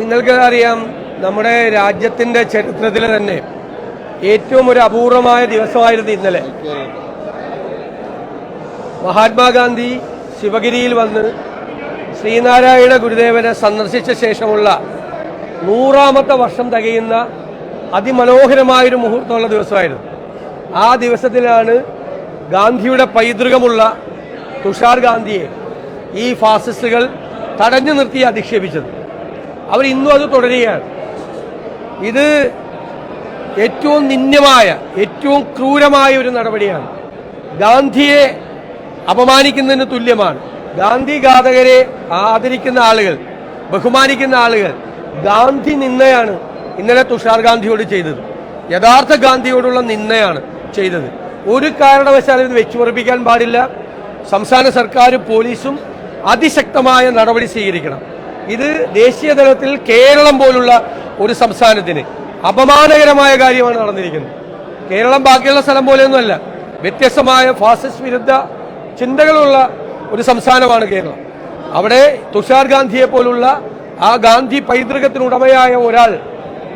നിങ്ങൾക്ക് അറിയാം നമ്മുടെ രാജ്യത്തിന്റെ ചരിത്രത്തിൽ തന്നെ ഏറ്റവും ഒരു അപൂർവമായ ദിവസമായിരുന്നു ഇന്നലെ. മഹാത്മാഗാന്ധി ശിവഗിരിയിൽ വന്ന് ശ്രീനാരായണ ഗുരുദേവനെ സന്ദർശിച്ച ശേഷമുള്ള നൂറാമത്തെ വർഷം തികയുന്ന അതിമനോഹരമായൊരു മുഹൂർത്തമുള്ള ദിവസമായിരുന്നു. ആ ദിവസത്തിലാണ് ഗാന്ധിയുടെ പൈതൃകമുള്ള തുഷാർ ഗാന്ധിയെ ഈ ഫാസിസ്റ്റുകൾ തടഞ്ഞു നിർത്തി അധിക്ഷേപിച്ചത്. അവർ ഇന്നും അത് തുടരുകയാണ്. ഇത് ഏറ്റവും നിന്ദ്യമായ ഏറ്റവും ക്രൂരമായ ഒരു നടപടിയാണ്. ഗാന്ധിയെ അപമാനിക്കുന്നതിന് തുല്യമാണ്. ഗാന്ധി ഘാതകരെ ആദരിക്കുന്ന ആളുകൾ ബഹുമാനിക്കുന്ന ആളുകൾ ഗാന്ധി നിന്നയാണ് ഇന്നലെ തുഷാർ ഗാന്ധിയോട് ചെയ്തത്. യഥാർത്ഥ ഗാന്ധിയോടുള്ള നിന്നയാണ് ചെയ്തത്. ഒരു കാരണവശാലും ഇത് വെച്ചുറപ്പിക്കാൻ പാടില്ല. സംസ്ഥാന സർക്കാരും പോലീസും അതിശക്തമായ നടപടി സ്വീകരിക്കണം. ഇത് ദേശീയ തലത്തിൽ കേരളം പോലുള്ള ഒരു സംസ്ഥാനത്തിന് അപമാനകരമായ കാര്യമാണ് നടന്നിരിക്കുന്നത്. കേരളം ബാക്കിയുള്ള സ്ഥലം പോലെയൊന്നുമല്ല. വ്യത്യസ്തമായ ഫാസിസ്റ്റ് വിരുദ്ധ ചിന്തകളുള്ള ഒരു സംസ്ഥാനമാണ് കേരളം. അവിടെ തുഷാർ ഗാന്ധിയെ പോലുള്ള ആ ഗാന്ധി പൈതൃകത്തിനുടമയായ ഒരാൾ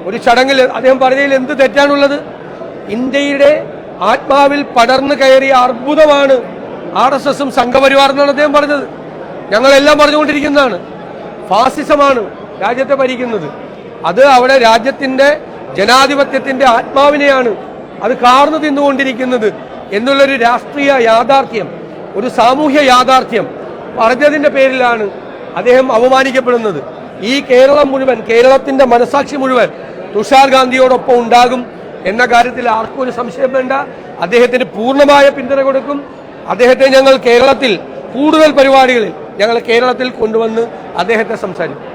ഒരു ചടങ്ങിൽ അദ്ദേഹം പറഞ്ഞതിൽ എന്ത് തെറ്റാണുള്ളത്? ഇന്ത്യയുടെ ആത്മാവിൽ പടർന്നു കയറിയ അർബുദമാണ് ആർ എസ് എസും സംഘപരിവാർ എന്നാണ് അദ്ദേഹം പറഞ്ഞത്. ഞങ്ങളെല്ലാം പറഞ്ഞുകൊണ്ടിരിക്കുന്നതാണ്. ഫാസിസമാണ് രാജ്യത്തെ ഭരിക്കുന്നത്. അത് അവിടെ രാജ്യത്തിന്റെ ജനാധിപത്യത്തിന്റെ ആത്മാവിനെയാണ് അത് കാർന്നു തിന്നുകൊണ്ടിരിക്കുന്നത് എന്നുള്ളൊരു രാഷ്ട്രീയ യാഥാർത്ഥ്യം ഒരു സാമൂഹ്യ യാഥാർത്ഥ്യം പറഞ്ഞതിന്റെ പേരിലാണ് അദ്ദേഹം അവമാനിക്കപ്പെടുന്നത് ഈ കേരളം മുഴുവൻ കേരളത്തിന്റെ മനസാക്ഷി മുഴുവൻ തുഷാർ ഗാന്ധിയോടൊപ്പം ഉണ്ടാകും എന്ന കാര്യത്തിൽ ആർക്കും ഒരു സംശയം വേണ്ട. അദ്ദേഹത്തിന് പൂർണമായ പിന്തുണ കൊടുക്കും. അദ്ദേഹത്തെ ഞങ്ങൾ കേരളത്തിൽ കൂടുതൽ പരിപാടികളിൽ ഞങ്ങൾ കേരളത്തിൽ കൊണ്ടുവന്ന് അദ്ദേഹത്തെ സംസാരിക്കും.